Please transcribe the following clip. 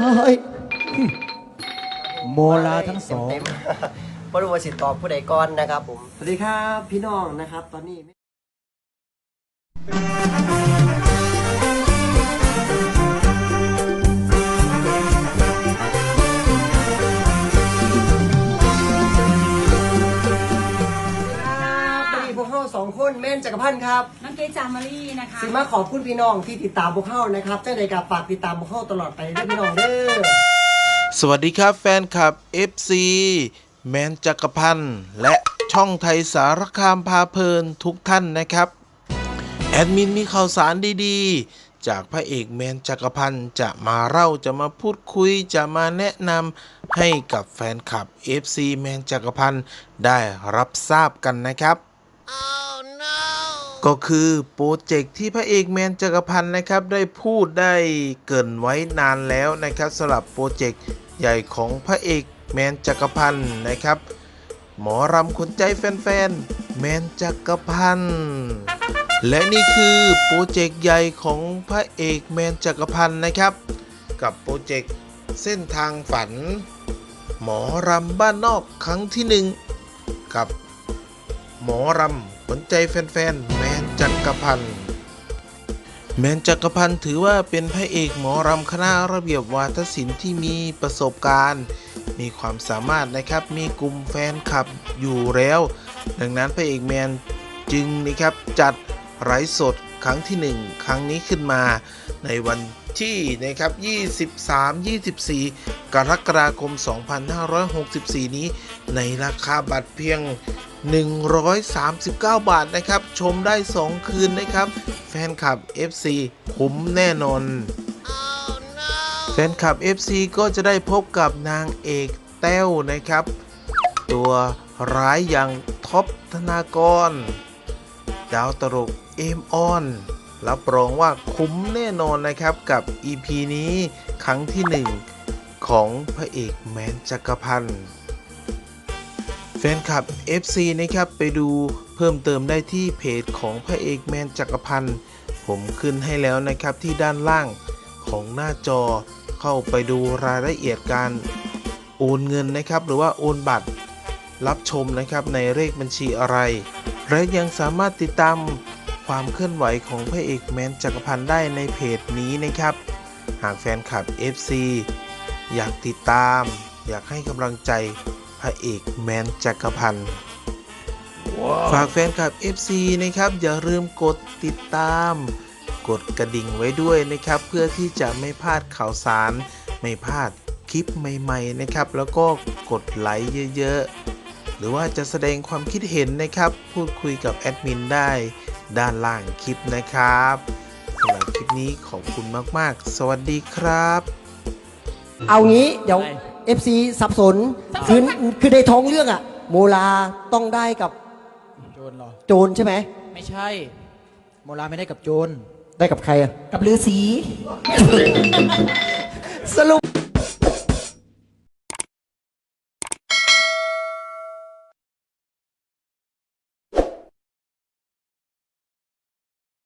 เฮ้ยโมลาทั้งสองเต็มๆบ่รู้ว่าสิตอบผู้ใดก่อนนะครับผม สวัสดีครับ พี่น้องนะครับ ตอนนี้ สองคนแม่นจักรพันธ์ครับน้องเกดจามารีนะคะสิมาขอบคุณพี่น้องที่ติดตามพวกเฮานะครับจังใดกับฝากติดตามพวกเฮาตลอดไปด้วยพี่น้องเด้อสวัสดีครับแฟนคลับ FC แมนจักรพันธ์และช่องไทยสารคามพาเพลินทุกท่านนะครับ แอดมินมีข่าวสารดีๆ จากพระเอกแมนจักรพันธ์จะมาเล่าจะมาพูดคุยจะมาแนะนำให้กับแฟนคลับ FC แมนจักรพันธ์ได้รับทราบกันนะครับ ก็คือโปรเจกต์ที่พระเอกแมนจักรพันธ์นะครับได้พูดได้เกินไว้นานแล้วนะครับสำหรับโปรเจกต์ใหญ่ของพระเอกแมนจักรพันธ์นะครับ หมอรำคนใจแฟนๆแมนจักรพันธ์และนี่คือโปรเจกต์ใหญ่ของพระเอกแมนจักรพันธ์นะครับ กับโปรเจกต์เส้นทางฝัน หมอรำบ้านนอกครั้งที่หนึ่งกับหมอรำขนใจแฟนๆ จักรพันธ์แมนจักรพันธ์ถือว่าเป็นพระเอกหมอรำคณะระเบียบวาทศิลป์ที่มีประสบการณ์ มีความสามารถนะครับมีกลุ่มแฟนคลับอยู่แล้ว ดังนั้นพระเอกแมนจึงนะครับจัดไร้สดครั้งที่ 1 ครั้งนี้ขึ้นมา ในวันที่นะครับ 23-24 กรกฎาคม 2564 นี้ ในราคาบัตรเพียง 139 บาทนะครับ ชมได้ 2 คืนนะครับ แฟนคลับ FC คุ้มแน่นอนแฟนคลับ FC ก็จะได้พบกับนางเอกแต้วนะครับ ตัวร้ายอย่างท็อปธนากร ดาวตลกเอมออนรับรองว่าคุ้มแน่นอนนะครับกับ EP นี้ครั้งที่ 1 ของพระเอกแมนจักรพันธ์ แฟนคลับ FC นะครับไปดูเพิ่มเติมได้ที่เพจของพระเอกแมนจักรพันธ์ผมขึ้นให้แล้วนะครับที่ด้านล่างของหน้าจอ เข้าไปดูรายละเอียดการโอนเงินนะครับ หรือว่าโอนบัตรรับชมนะครับในเลขบัญชีอะไร และยังสามารถติดตามความเคลื่อนไหวของพระเอกแมนจักรพันธ์ได้ในเพจนี้นะครับ หากแฟนคลับ FC อยากติดตาม อยากให้กำลังใจ พระเอกแมนจักรพันธ์ฝากแฟนคลับ FC นะครับ อย่าลืมกดติดตาม กดกระดิ่งไว้ด้วยนะครับ เพื่อที่จะไม่พลาดข่าวสาร ไม่พลาดคลิปใหม่ๆนะครับ แล้วก็กดไลค์เยอะๆ หรือว่าจะแสดงความคิดเห็นนะครับ พูดคุยกับแอดมินได้ด้านล่างคลิปนะครับสำหรับคลิปนี้ขอบคุณมากๆ สวัสดีครับ เอางี้เดี๋ยว FC สับสนคือคือในท้องเรื่องอะโมลาต้องได้กับโจรเหรอ โจรใช่ไหมไม่ใช่ โมลาไม่ได้กับโจร ได้กับใครอะกับฤาษีสรุป